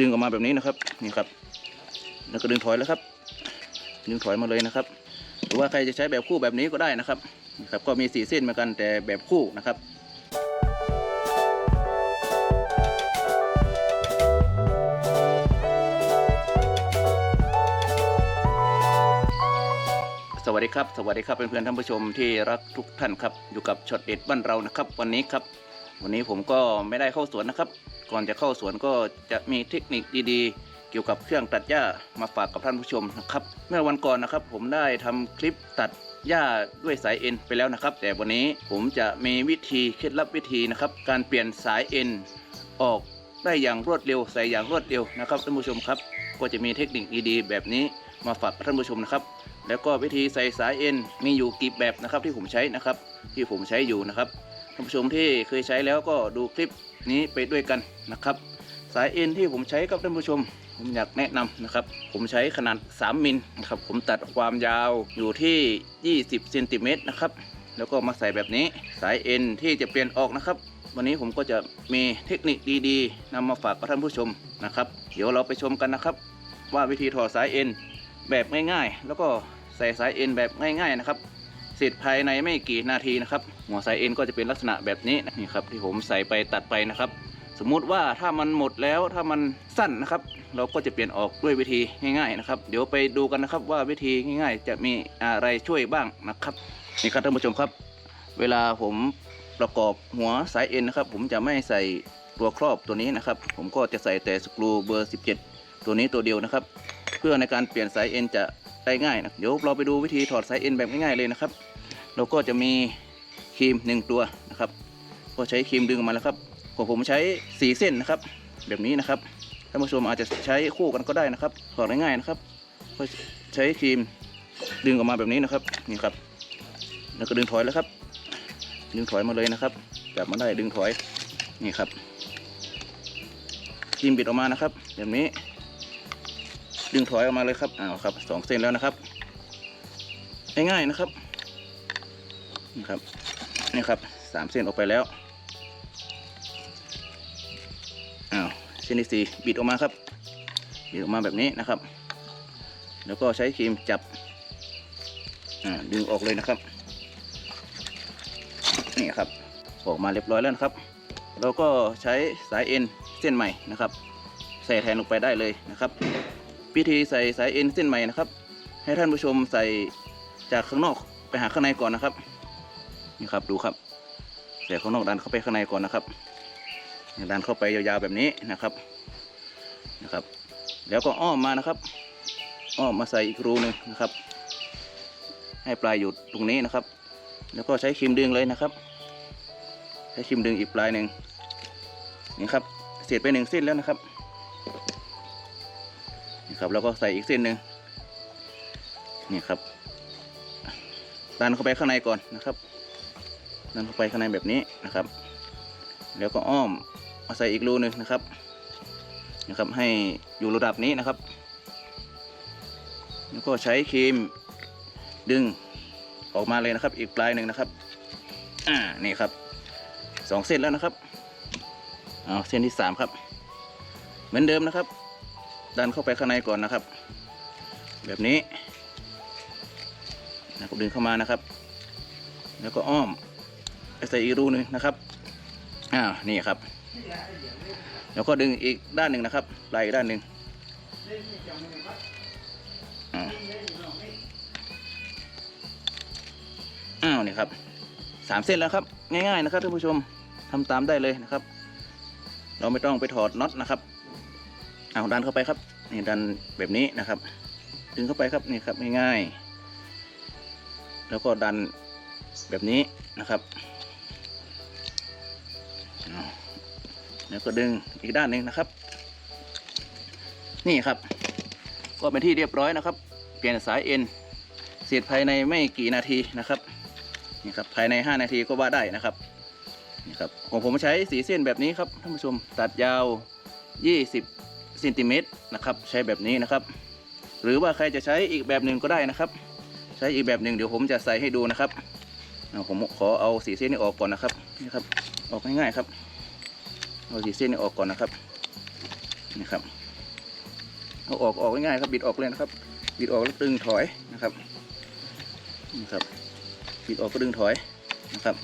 ดึงออกมาแบบนี้นะครับนี่ครับ แล้วก็ดึงถอยแล้วครับ ดึงถอยมาเลยนะครับ หรือว่าใครจะใช้แบบคู่แบบนี้ก็ได้นะครับนี่ครับก็มีสีเส้นเหมือนกันแต่แบบคู่นะครับสวัสดีครับ สวัสดีครับเพื่อนๆท่านผู้ชมที่รักทุกท่านครับ อยู่กับช็อตเด็ดบ้านเรานะครับ วันนี้ครับ วันนี้ผมก็ไม่ได้เข้าสวนนะครับ ก่อนจะเข้าสวนก็จะมีเทคนิคดีๆ เกี่ยวกับเครื่องตัดหญ้ามาฝากกับท่านผู้ชมนะครับ เมื่อวันก่อนนะครับผมได้ทำคลิปตัดหญ้าด้วยสายเอ็นไปแล้วนะครับ แต่วันนี้ผมจะมีวิธีเคล็ดลับวิธีนะครับ การเปลี่ยนสายเอ็นออกได้อย่างรวดเร็วใส่อย่างรวดเร็วนะครับท่านผู้ชมครับ ก็จะมีเทคนิคดีๆ แบบนี้มาฝากท่านผู้ชมนะครับ แล้วก็วิธีใส่สายเอ็นมีอยู่กี่แบบนะครับที่ผมใช้นะครับ ที่ผมใช้อยู่นะครับท่านผู้ชมที่เคยใช้แล้วก็ดูคลิป นี้ไปด้วยกันนะครับ สายเอ็นที่ผมใช้กับท่านผู้ชม ผมอยากแนะนำนะครับ ผมใช้ขนาด 3 มิลนะครับ ผมตัดความยาวอยู่ที่ 20เซนติเมตรนะครับ แล้วก็มาใส่แบบนี้ สายเอ็นที่จะเปลี่ยนออกนะครับ วันนี้ผมก็จะมีเทคนิคดีๆนำมาฝากกับท่านผู้ชมนะครับ เดี๋ยวเราไปชมกันนะครับ ว่าวิธีถอดสายเอ็นแบบง่ายๆ แล้วก็ใส่สายเอ็นแบบง่ายๆนะครับ เสร็จภายในไม่กี่นาทีนะครับ หัวสายเอ็นก็จะเป็นลักษณะแบบนี้นี่ครับที่ผมใส่ไปตัดไปนะครับ สมมุติว่าถ้ามันหมดแล้วถ้ามันสั้นนะครับ เราก็จะเปลี่ยนออกด้วยวิธีง่ายๆนะครับ เดี๋ยวไปดูกันนะครับว่าวิธีง่ายๆ จะมีอะไรช่วยบ้างนะครับนี่ครับท่านผู้ชมครับ เวลาผมประกอบหัวสายเอ็นนะครับผมจะไม่ใส่ตัวครอบตัวนี้นะครับ ผมก็จะใส่แต่สกรูเบอร์ 17 ตัวนี้ตัวเดียวนะครับ เพื่อในการเปลี่ยนสายเอ็นจะได้ง่ายนะเดี๋ยวเราไปดูวิธีถอดสายเอ็นแบบง่ายๆเลยนะครับ เราก็จะมีครีมหนึ่งตัวนะครับ ก็ใช้ครีมดึงออกมาแล้วครับของผมใช้สีเส้นนะครับ แบบนี้นะครับท่านผู้ชมอาจจะใช้คู่กันก็ได้นะครับถอดง่ายๆนะครับ ก็ใช้ครีมดึงออกมาแบบนี้นะครับนี่ครับ แล้วก็ดึงถอยแล้วครับ ดึงถอยมาเลยนะครับจับมาได้ดึงถอยนี่ครับครีมบิดออกมานะครับ แบบนี้ ดึงถอยออกมาเลยครับอ้าวครับสองเส้นแล้วนะครับง่ายๆนะครับ นี่ครับนี่ครับสามเส้นออกไปแล้วอ้าวเส้นที่สี่บิดออกมาครับบิดออกมาแบบนี้นะครับ แล้วก็ใช้ครีมจับดึงออกเลยนะครับ นี่ครับออกมาเรียบร้อยแล้วนะครับ เราก็ใช้สายเอ็นเส้นใหม่นะครับ ใส่แทนลงไปได้เลยนะครับวิธีใส่สายเอ็นเส้นใหม่นะครับ ให้ท่านผู้ชมใส่จากข้างนอกไปหาข้างในก่อนนะครับ นี่ครับดูครับใส่ข้างนอกดันเข้าไปข้างในก่อนนะครับดันเข้าไปยาวๆแบบนี้นะครับนะครับ แล้วก็อ้อมมานะครับ อ้อมมาใส่อีกรูหนึ่งนะครับ ให้ปลายอยู่ตรงนี้นะครับ แล้วก็ใช้ครีมดึงเลยนะครับ ใช้ครีมดึงอีกปลายหนึ่งนี่ครับเสร็จไปหนึ่งเส้นแล้วนะครับนี่ครับแล้วก็ใส่อีกเส้นหนึ่งนี่ครับดันเข้าไปข้างในก่อนนะครับ ดันเข้าไปข้างในแบบนี้นะครับ แล้วก็อ้อมมาใส่อีกรูหนึ่งนะครับนะครับ ให้อยู่ระดับนี้นะครับ แล้วก็ใช้ครีมดึงออกมาเลยนะครับ อีกปลายหนึ่งนะครับ อ่า นี่ครับสองเส้นแล้วนะครับเอาเส้นที่สามครับ เหมือนเดิมนะครับ ดันเข้าไปข้างในก่อนนะครับ แบบนี้นะครับดึงเข้ามานะครับ แล้วก็อ้อม ใส่อีกรูหนึงนะครับอ่านี่ครับแล้วก็ดึงอีกด้านหนึ่งนะครับลายอีกด้านหนึ่งอ้าวนี่ครับสามเส้นแล้วครับ ง่ายๆนะครับท่านผู้ชมทำตามได้เลยนะครับ เราไม่ต้องไปถอดน็อตนะครับเอาดันเข้าไปครับนี่ดันแบบนี้นะครับ ดึงเข้าไปครับนี่ครับง่ายๆแล้วก็ดันแบบนี้นะครับ แล้วก็ดึงอีกด้านหนึ่งนะครับ นี่ครับ ก็เป็นที่เรียบร้อยนะครับ เปลี่ยนสายเอ็นเสร็จภายในไม่กี่นาทีนะครับนี่ครับภายใน 5 นาทีก็ว่าได้นะครับนี่ครับของผมใช้สีเส้นแบบนี้ครับท่านผู้ชมตัดยาว 20เซนติเมตรนะครับใช้แบบนี้นะครับ หรือว่าใครจะใช้อีกแบบหนึ่งก็ได้นะครับ ใช้อีกแบบหนึ่งเดี๋ยวผมจะใส่ให้ดูนะครับผมขอเอาสีเส้นนี้ออกก่อนนะครับนี่ครับออกง่ายๆครับ เอาสีเส้นนี้ออกก่อนนะครับนี่ครับเอาออกออกง่ายๆครับบิดออกเลยนะครับ บิดออกแล้วดึงถอยนะครับนี่ครับบิดออกก็ดึงถอยนะครับ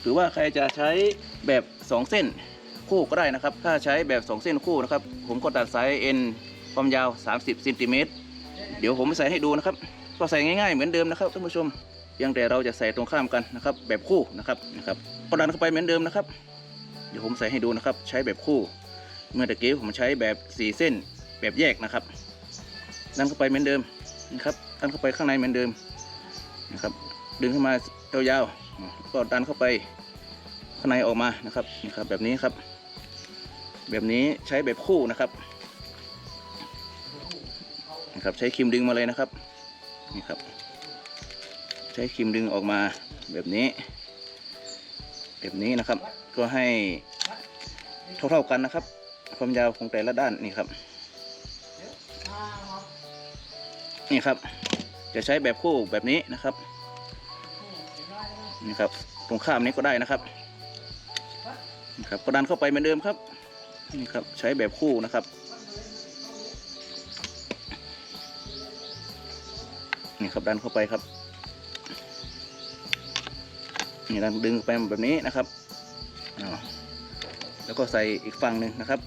หรือว่าใครจะใช้แบบสองเส้นคู่ก็ได้นะครับ ถ้าใช้แบบสองเส้นคู่นะครับ ผมก็ตัดสายเอ็นความยาว 30เซนติเมตรเดี๋ยวผมใส่ให้ดูนะครับ ก็ใส่ง่ายๆเหมือนเดิมนะครับท่านผู้ชมเพียงแต่เราจะใส่ตรงข้ามกันนะครับ แบบคู่นะครับนะครับก็ดันเข้าไปเหมือนเดิมนะครับ เดี๋ยวผมใส่ให้ดูนะครับ ใช้แบบคู่ เมื่อตะกี้ผมใช้แบบสี่เส้นแบบแยกนะครับดันเข้าไปเหมือนเดิมนะครับดันเข้าไปข้างในเหมือนเดิมนะครับ ดึงขึ้นมายาวๆก็ดันเข้าไปข้างในออกมานะครับนี่ครับ แบบนี้ครับ แบบนี้ใช้แบบคู่นะครับนะครับ ใช้ครีมดึงมาเลยนะครับนี่ครับ ใช้ครีมดึงออกมาแบบนี้ แบบนี้นะครับ ก็ให้เท่าๆกันนะครับ ความยาวของแต่ละด้านนี่ครับ นี่ครับ จะใช้แบบคู่แบบนี้นะครับ นี่ครับ ตรงข้ามนี้ก็ได้นะครับนี่ครับก็ดันเข้าไปเหมือนเดิมครับ นี่ครับใช้แบบคู่นะครับ นี่ครับดันเข้าไปครับนี่ดันดึงไปแบบนี้นะครับ แล้วก็ใส่อีกฝั่งหนึ่งนะครับ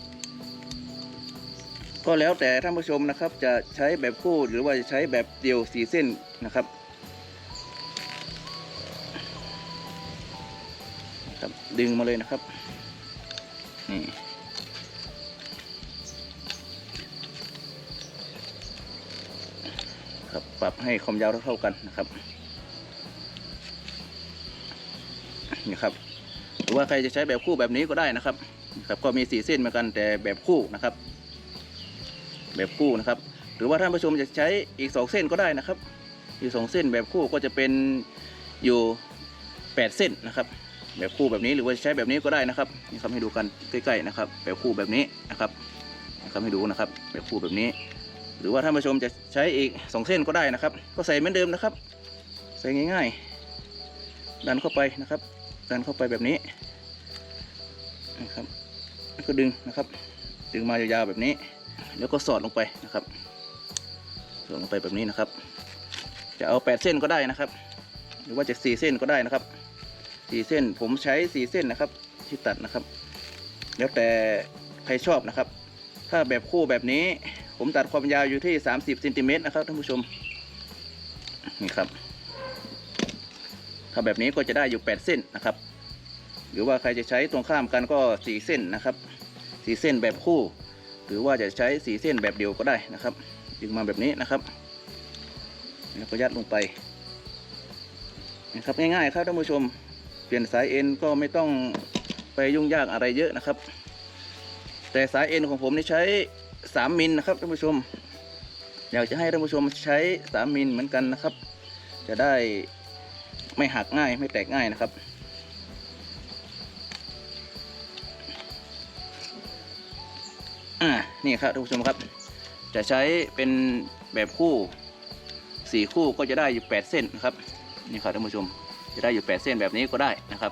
ก็แล้วแต่ท่านผู้ชมนะครับ จะใช้แบบคู่หรือว่าจะใช้แบบเดียวสีเส้นนะครับครับดึงมาเลยนะครับนี่ครับปรับให้ความยาวเท่าๆกันนะครับนี่ครับ รือว่าใครจะใช้แบบคู่แบบนี้ก็ได้นะครับครับก็มีสีเส้นเหมือนกันแต่แบบคู่นะครับ แบบคู่นะครับ หรือว่าท่านผู้ชมจะใช้อีกสองเส้นก็ได้นะครับ อีกสองเส้นแบบคู่ก็จะเป็นอยู่แปดเส้นนะครับ แบบคู่แบบนี้หรือว่าจะใช้แบบนี้ก็ได้นะครับนี่ครับให้ดูกันใกล้ๆนะครับ แบบคู่แบบนี้นะครับนะครับให้ดูนะครับ แบบคู่แบบนี้ หรือว่าท่านผู้ชมจะใช้อีกสองเส้นก็ได้นะครับ ก็ใส่เหมือนเดิมนะครับ ใส่ง่ายๆ ดันเข้าไปนะครับ ดันเข้าไปแบบนี้นะครับแล้วก็ดึงนะครับ ดึงมายาวๆแบบนี้ แล้วก็สอดลงไปนะครับสอดลงไปแบบนี้นะครับ จะเอา 8 เส้นก็ได้นะครับ หรือว่าจะ4เส้นก็ได้นะครับ4เส้นผมใช้4เส้นนะครับ ที่ตัดนะครับ แล้วแต่ใครชอบนะครับ ถ้าแบบคู่แบบนี้ ผมตัดความยาวอยู่ที่ 30เซนติเมตรนะครับท่านผู้ชมนี่ครับ ถ้าแบบนี้ก็จะได้อยู่ 8 เส้นนะครับ หรือว่าใครจะใช้ตรงข้ามกันก็ 4 เส้นนะครับ 4 เส้นแบบคู่ หรือว่าจะใช้สีเส้นแบบเดียวก็ได้นะครับดึงมาแบบนี้นะครับแล้วก็ยัดลงไปนะครับง่ายๆครับท่านผู้ชม เปลี่ยนสายเอ็นก็ไม่ต้องไปยุ่งยากอะไรเยอะนะครับ แต่สายเอ็นของผมนี่ใช้ 3 มิลนะครับท่านผู้ชม อยากจะให้ท่านผู้ชมใช้ 3 มิลเหมือนกันนะครับ จะได้ ไม่หักง่ายไม่แตกง่ายนะครับ อ่า นี่ครับท่านผู้ชมครับ จะใช้เป็นแบบคู่สี่คู่ก็จะได้อยู่8เส้นนะครับนี่ครับท่านผู้ชม จะได้อยู่8เส้นแบบนี้ก็ได้นะครับ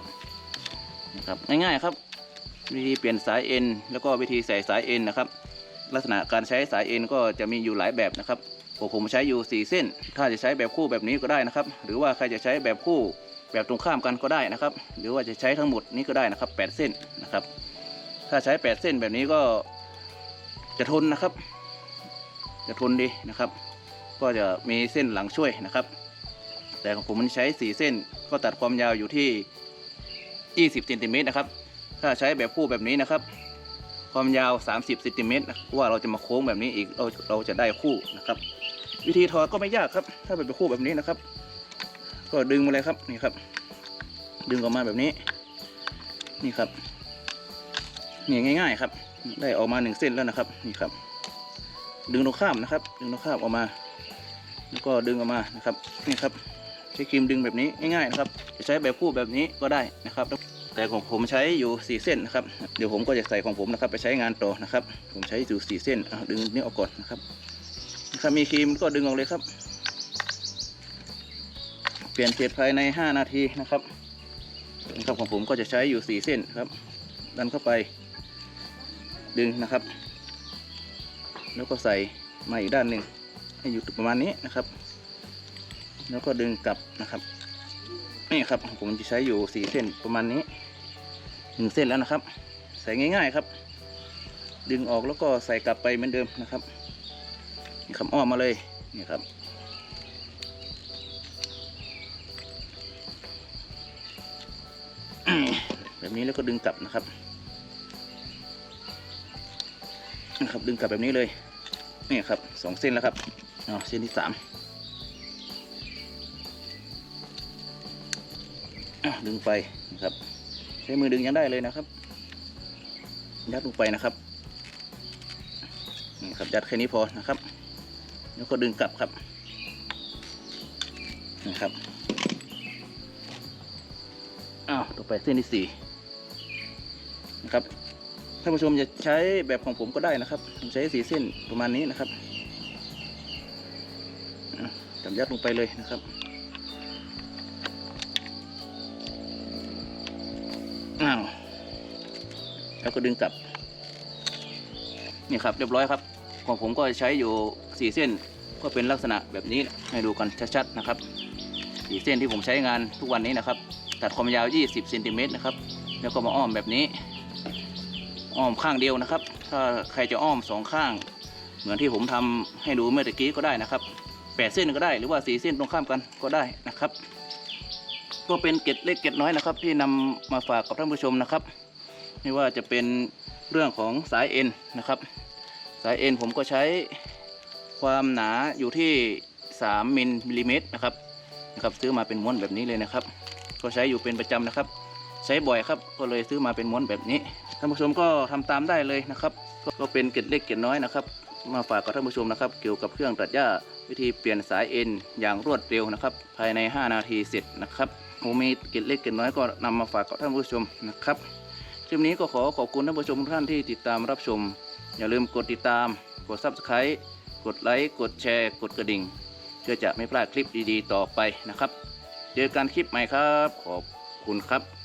นะครับ ง่ายๆครับ วิธีเปลี่ยนสายเอ็นแล้วก็วิธีใส่สายเอ็นนะครับ ลักษณะการใช้สายเอ็นก็จะมีอยู่หลายแบบนะครับ ผมผมใช้อยู่ 4 เส้น ถ้าจะใช้แบบคู่แบบนี้ก็ได้นะครับ หรือว่าใครจะใช้แบบคู่แบบตรงข้ามกันก็ได้นะครับ หรือว่าจะใช้ทั้งหมดนี้ก็ได้นะครับ 8 เส้นนะครับ ถ้าใช้ 8 เส้นแบบนี้ก็จะทนนะครับ จะทนดีนะครับ ก็จะมีเส้นหลังช่วยนะครับ แต่ของผมมันใช้ 4 เส้น ก็ตัดความยาวอยู่ที่ 20เซนติเมตรนะครับ ถ้าใช้แบบคู่แบบนี้นะครับ ความยาว 30เซนติเมตรว่าเราจะมาโค้งแบบนี้อีกเราเราจะได้คู่นะครับ วิธีถอดก็ไม่ยากครับ ถ้าเป็นคู่แบบนี้นะครับ ก็ดึงมาเลยครับนี่ครับ ดึงออกมาแบบนี้ นี่ครับนี่ง่าย ๆ ครับ ได้ออกมาหนึ่งเส้นแล้วนะครับ นี่ครับ ดึงตรงข้ามนะครับ ดึงตรงข้ามออกมา แล้วก็ดึงออกมานะครับ นี่ครับ ใช้ครีมดึงแบบนี้ง่ายๆนะครับ จะใช้แบบคู่แบบนี้ก็ได้นะครับ แต่ของผมใช้อยู่สี่เส้นนะครับ เดี๋ยวผมก็จะใส่ของผมนะครับ ไปใช้งานต่อนะครับ ผมใช้อยู่สี่เส้นดึงนี้ออกก่อนนะครับ ถ้ามีครีมก็ดึงออกเลยครับ เปลี่ยนเศษภายใน 5 นาทีนะครับนะครับของผมก็จะใช้อยู่ 4 เส้นครับ ดันเข้าไปดึงนะครับ แล้วก็ใส่มาอีกด้านหนึ่งให้อยู่ประมาณนี้นะครับ แล้วก็ดึงกลับนะครับนี่ครับผมจะใช้อยู่สี่เส้นประมาณนี้หนึ่งเส้นแล้วนะครับ ใส่ง่าย ๆครับ ดึงออกแล้วก็ใส่กลับไปเหมือนเดิมนะครับ นี่ครับอ้อมมาเลยนี่ครับแบบนี้แล้วก็ดึงกลับนะครับนะครับดึงกลับแบบนี้เลยนี่ครับสองเส้นแล้วครับเอเส้นที่สามดึงไปนะครับ ใช้มือดึงยังได้เลยนะครับ ยัดลงไปนะครับนี่ครับยัดแค่นี้พอนะครับ แล้วก็ดึงกลับครับนะครับอ้าวต่อไปเส้นที่สี่นะครับท่านผู้ชมจะใช้แบบของผมก็ได้นะครับผมใช้สีเส้นประมาณนี้นะครับอะจับยัดลงไปเลยนะครับอ้าวแล้วก็ดึงกลับนี่ครับเรียบร้อยครับ ของผมก็ใช้อยู่ สี่เส้นก็เป็นลักษณะแบบนี้ให้ดูกันชัดๆนะครับสี่เส้นที่ผมใช้งานทุกวันนี้นะครับ ตัดความยาว 20เซนติเมตรนะครับแล้วก็มาอ้อมแบบนี้ อ้อมข้างเดียวนะครับ ถ้าใครจะอ้อมสองข้าง เหมือนที่ผมทำให้ดูเมื่อตะกี้ก็ได้นะครับแปดเส้นก็ได้หรือว่าสี่เส้นตรงข้ามกันก็ได้นะครับ ก็เป็นเกร็ดเล็กเกร็ดน้อยนะครับ ที่นำมาฝากกับท่านผู้ชมนะครับไม่ว่าจะเป็นเรื่องของสายเอ็นนะครับ สายเอ็นผมก็ใช้ ความหนาอยู่ที่3มิลลิเมตรนะครับนะครับซื้อมาเป็นม้วนแบบนี้เลยนะครับ ก็ใช้อยู่เป็นประจำนะครับ ใช้บ่อยครับก็เลยซื้อมาเป็นม้วนแบบนี้ท่านผู้ชมก็ทำตามได้เลยนะครับ ก็เป็นเกร็ดเล็กเกร็ดน้อยนะครับ มาฝากกับท่านผู้ชมนะครับ เกี่ยวกับเครื่องตัดหญ้าวิธีเปลี่ยนสายเอ็นอย่างรวดเร็วนะครับ ภายใน 5 นาทีเสร็จนะครับผมมีเกร็ดเล็กเกร็ดน้อยก็นำมาฝากกับท่านผู้ชมนะครับคลิปนี้ก็ขอขอบคุณท่านผู้ชมทุกท่านที่ติดตามรับชม อย่าลืมกดติดตามกด Subscribe กดไลค์กดแชร์ กดกระดิ่ง เพื่อจะไม่พลาดคลิปดีๆ ต่อไปนะครับ เจอกันคลิปใหม่ครับ ขอบคุณครับ